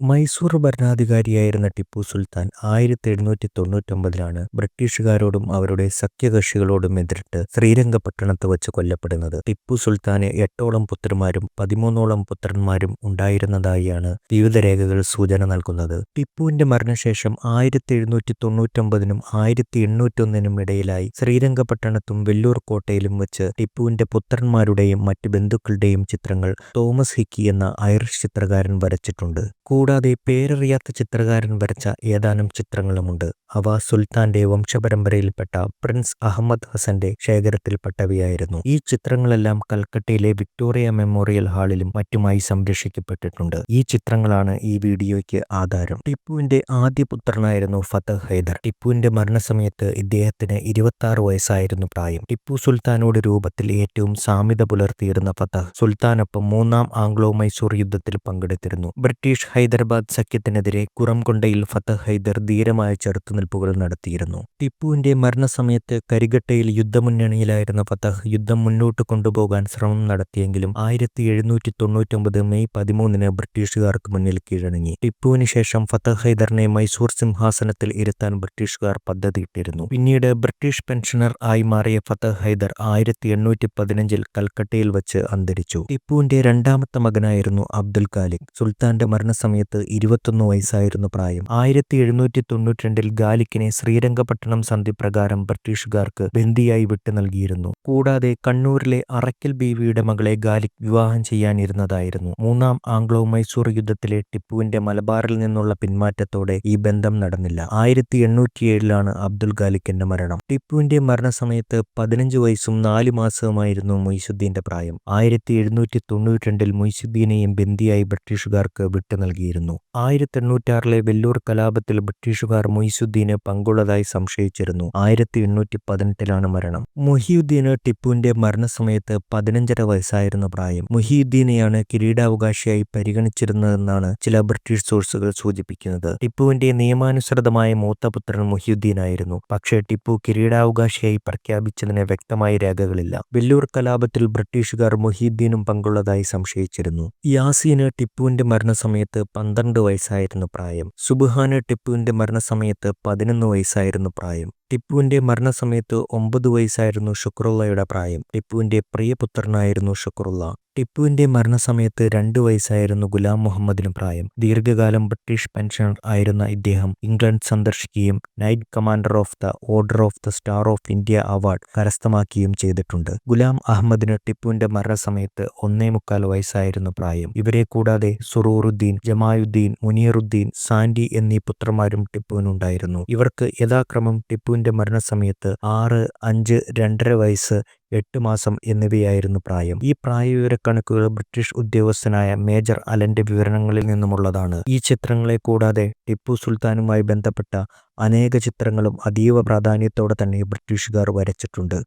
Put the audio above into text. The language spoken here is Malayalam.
മൈസൂർ ഭരണാധികാരിയായിരുന്ന ടിപ്പു സുൽത്താൻ ആയിരത്തി എഴുന്നൂറ്റി തൊണ്ണൂറ്റൊമ്പതിലാണ് ബ്രിട്ടീഷുകാരോടും അവരുടെ സഖ്യകക്ഷികളോടും എതിരിട്ട് ശ്രീരംഗപട്ടണത്ത് വച്ച് കൊല്ലപ്പെടുന്നത്. ടിപ്പു സുൽത്താന് എട്ടോളം പുത്രന്മാരും പതിമൂന്നോളം പുത്രന്മാരും ഉണ്ടായിരുന്നതായാണ് വിവിധ രേഖകൾ സൂചന നൽകുന്നത്. ടിപ്പുവിന്റെ മരണശേഷം ആയിരത്തി എഴുന്നൂറ്റി തൊണ്ണൂറ്റൊമ്പതിനും ആയിരത്തി എണ്ണൂറ്റൊന്നിനും ഇടയിലായി ശ്രീരംഗപട്ടണത്തും വെല്ലൂർ കോട്ടയിലും വെച്ച് ടിപ്പുവിന്റെ പുത്രന്മാരുടെയും മറ്റ് ബന്ധുക്കളുടെയും ചിത്രങ്ങൾ തോമസ് ഹിക്കി എന്ന ഐറിഷ് ചിത്രകാരൻ വരച്ചിട്ടുണ്ട്. കൂടാതെ പേരറിയാത്ത ചിത്രകാരൻ വരച്ച ഏതാനും ചിത്രങ്ങളുമുണ്ട്. അവ സുൽത്താന്റെ വംശപരമ്പരയിൽപ്പെട്ട പ്രിൻസ് അഹമ്മദ് ഹസന്റെ ശേഖരത്തിൽപ്പെട്ടവയായിരുന്നു. ഈ ചിത്രങ്ങളെല്ലാം കൽക്കട്ടയിലെ വിക്ടോറിയ മെമ്മോറിയൽ ഹാളിലും മറ്റുമായി സംരക്ഷിക്കപ്പെട്ടിട്ടുണ്ട്. ഈ ചിത്രങ്ങളാണ് ഈ വീഡിയോയ്ക്ക് ആധാരം. ടിപ്പുവിന്റെ ആദ്യ പുത്രനായിരുന്നു ഫതഹ് ഹൈദർ. ടിപ്പുവിന്റെ മരണസമയത്ത് ഇദ്ദേഹത്തിന് ഇരുപത്തി വയസ്സായിരുന്നു പ്രായം. ടിപ്പു സുൽത്താനോട് രൂപത്തിൽ ഏറ്റവും സാമ്യത പുലർത്തിയിരുന്ന ഫതഹ് സുൽത്താനൊപ്പം മൂന്നാം ആംഗ്ലോ മൈസൂർ യുദ്ധത്തിൽ പങ്കെടുത്തിരുന്നു. ബ്രിട്ടീഷ് ഹൈദരാബാദ് സഖ്യത്തിനെതിരെ കുറംകൊണ്ടയിൽ ഫതഹ് ഹൈദർ ധീരമായ ചെറുത്തുനിൽപ്പുകൾ നടത്തിയിരുന്നു. ടിപ്പുവിന്റെ മരണസമയത്ത് കരിഗട്ടയിൽ യുദ്ധമുന്നണിയിലായിരുന്ന ഫത്തഹ് യുദ്ധം മുന്നോട്ട് കൊണ്ടുപോകാൻ ശ്രമം നടത്തിയെങ്കിലും ആയിരത്തി എഴുന്നൂറ്റി തൊണ്ണൂറ്റൊമ്പത് മെയ് പതിമൂന്നിന് ബ്രിട്ടീഷുകാർക്ക് മുന്നിൽ കീഴടങ്ങി. ടിപ്പുവിന് ശേഷം ഫതഹ് ഹൈദറിനെ മൈസൂർ സിംഹാസനത്തിൽ ഇരുത്താൻ ബ്രിട്ടീഷുകാർ പദ്ധതിയിട്ടിരുന്നു. പിന്നീട് ബ്രിട്ടീഷ് പെൻഷനർ ആയി മാറിയ ഫതഹ് ഹൈദർ ആയിരത്തി എണ്ണൂറ്റി പതിനഞ്ചിൽ കൽക്കട്ടയിൽ വച്ച് അന്തരിച്ചു. ടിപ്പുവിന്റെ രണ്ടാമത്തെ മകനായിരുന്നു അബ്ദുൽ കാലിക് സുൽത്താന്റെ മരണസമയത്ത് ഇരുപത്തൊന്ന് വയസ്സായിരുന്നു പ്രായം. ആയിരത്തി എഴുന്നൂറ്റി തൊണ്ണൂറ്റിരണ്ടിൽ ഗാലിക്കിനെ ശ്രീരംഗപട്ടണം സന്ധി പ്രകാരം ബ്രിട്ടീഷുകാർക്ക് ബന്ദിയായി വിട്ടു നൽകിയിരുന്നു. കൂടാതെ കണ്ണൂരിലെ അറയ്ക്കൽ ബീവിയുടെ മകളെ ഗാലിക് വിവാഹം ചെയ്യാനിരുന്നതായിരുന്നു. മൂന്നാം ആംഗ്ലോ മൈസൂർ യുദ്ധത്തിലെ ടിപ്പുവിന്റെ മലബാറിൽ നിന്നുള്ള പിന്മാറ്റത്തോടെ ഈ ബന്ധം നടന്നില്ല. ആയിരത്തി എണ്ണൂറ്റിയേഴിലാണ് അബ്ദുൽ ഗാലിക്കിന്റെ മരണം. ടിപ്പുവിന്റെ മരണസമയത്ത് പതിനഞ്ച് വയസ്സും നാല് മാസവുമായിരുന്നു മൊയ്സുദ്ദീന്റെ പ്രായം. ആയിരത്തി എഴുന്നൂറ്റി തൊണ്ണൂറ്റിരണ്ടിൽ മൊയ്സുദ്ദീനെയും ബന്ദിയായി ബ്രിട്ടീഷുകാർക്ക് വിട്ടു നൽകിയിരുന്നു. ആയിരത്തി എണ്ണൂറ്റാറിലെ വെല്ലൂർ കലാപത്തിൽ ബ്രിട്ടീഷുകാർ മൊയ്സുദ്ദീന് പങ്കുള്ളതായി സംശയിച്ചിരുന്നു. ആയിരത്തി എണ്ണൂറ്റി പതിനെട്ടിലാണ് മരണം. മൊഹിയുദ്ദീന് ടിപ്പുവിന്റെ മരണസമയത്ത് പതിനഞ്ചര വയസ്സായിരുന്നു പ്രായം. മുഹിയുദ്ദീനെയാണ് കിരീടാവകാശിയായി പരിഗണിച്ചിരുന്നതെന്നാണ് ചില ബ്രിട്ടീഷ് സോഴ്സുകൾ സൂചിപ്പിക്കുന്നത്. ടിപ്പുവിന്റെ നിയമാനുസൃതമായ മൂത്തപുത്രൻ മൊഹിയുദ്ദീനായിരുന്നു പക്ഷേ ടിപ്പു കിരീടാവകാശിയായി പ്രഖ്യാപിച്ചതിന് വ്യക്തമായ രേഖകളില്ല. വെല്ലൂർ കലാപത്തിൽ ബ്രിട്ടീഷുകാർ മുഹിയുദ്ദീനും പങ്കുള്ളതായി സംശയിച്ചിരുന്നു. യാസീന് ടിപ്പുവിന്റെ മരണസമയത്ത് പന്ത്രണ്ട് വയസ്സായിരുന്നു പ്രായം. സുബുഹാന ടിപ്പുവിന്റെ മരണസമയത്ത് പതിനൊന്ന് വയസ്സായിരുന്നു പ്രായം. ടിപ്പുവിന്റെ മരണസമയത്ത് ഒമ്പത് വയസ്സായിരുന്നു ഷുക്രുള്ളയുടെ പ്രായം. ടിപ്പുവിന്റെ പ്രിയപുത്രനായിരുന്നു ഷുക്രുള്ള. ടിപ്പുവിന്റെ മരണസമയത്ത് രണ്ട് വയസ്സായിരുന്നു ഗുലാം മുഹമ്മദിന് പ്രായം. ദീർഘകാലം ബ്രിട്ടീഷ് പെൻഷനർ ആയിരുന്ന ഇദ്ദേഹം ഇംഗ്ലണ്ട് സന്ദർശിക്കുകയും knight commander of the order of the star of India award കരസ്ഥമാക്കുകയും ചെയ്തിട്ടുണ്ട്. ഗുലാം അഹമ്മദിന് ടിപ്പുവിന്റെ മരണസമയത്ത് ഒന്നേ മുക്കാൽ വയസ്സായിരുന്നു പ്രായം. ഇവരെ കൂടാതെ സുറൂറുദ്ദീൻ ജമായുദ്ദീൻ മുനീറുദ്ദീൻ സാൻഡി എന്നീ പുത്രന്മാരും ടിപ്പുവിനുണ്ടായിരുന്നു. ഇവർക്ക് യഥാക്രമം ടിപ്പുവിന്റെ മരണസമയത്ത് ആറ് അഞ്ച് രണ്ടര വയസ്സ് എട്ട് മാസം എന്നിവയായിരുന്നു പ്രായം. ഈ പ്രായവിവരക്കണക്കുകൾ ബ്രിട്ടീഷ് ഉദ്യോഗസ്ഥനായ മേജർ അലന്റെ വിവരണങ്ങളിൽ നിന്നുമുള്ളതാണ്. ഈ ചിത്രങ്ങളെ കൂടാതെ ടിപ്പു സുൽത്താനുമായി ബന്ധപ്പെട്ട അനേക ചിത്രങ്ങളും അതീവ പ്രാധാന്യത്തോടെ തന്നെ ബ്രിട്ടീഷുകാർ വരച്ചിട്ടുണ്ട്.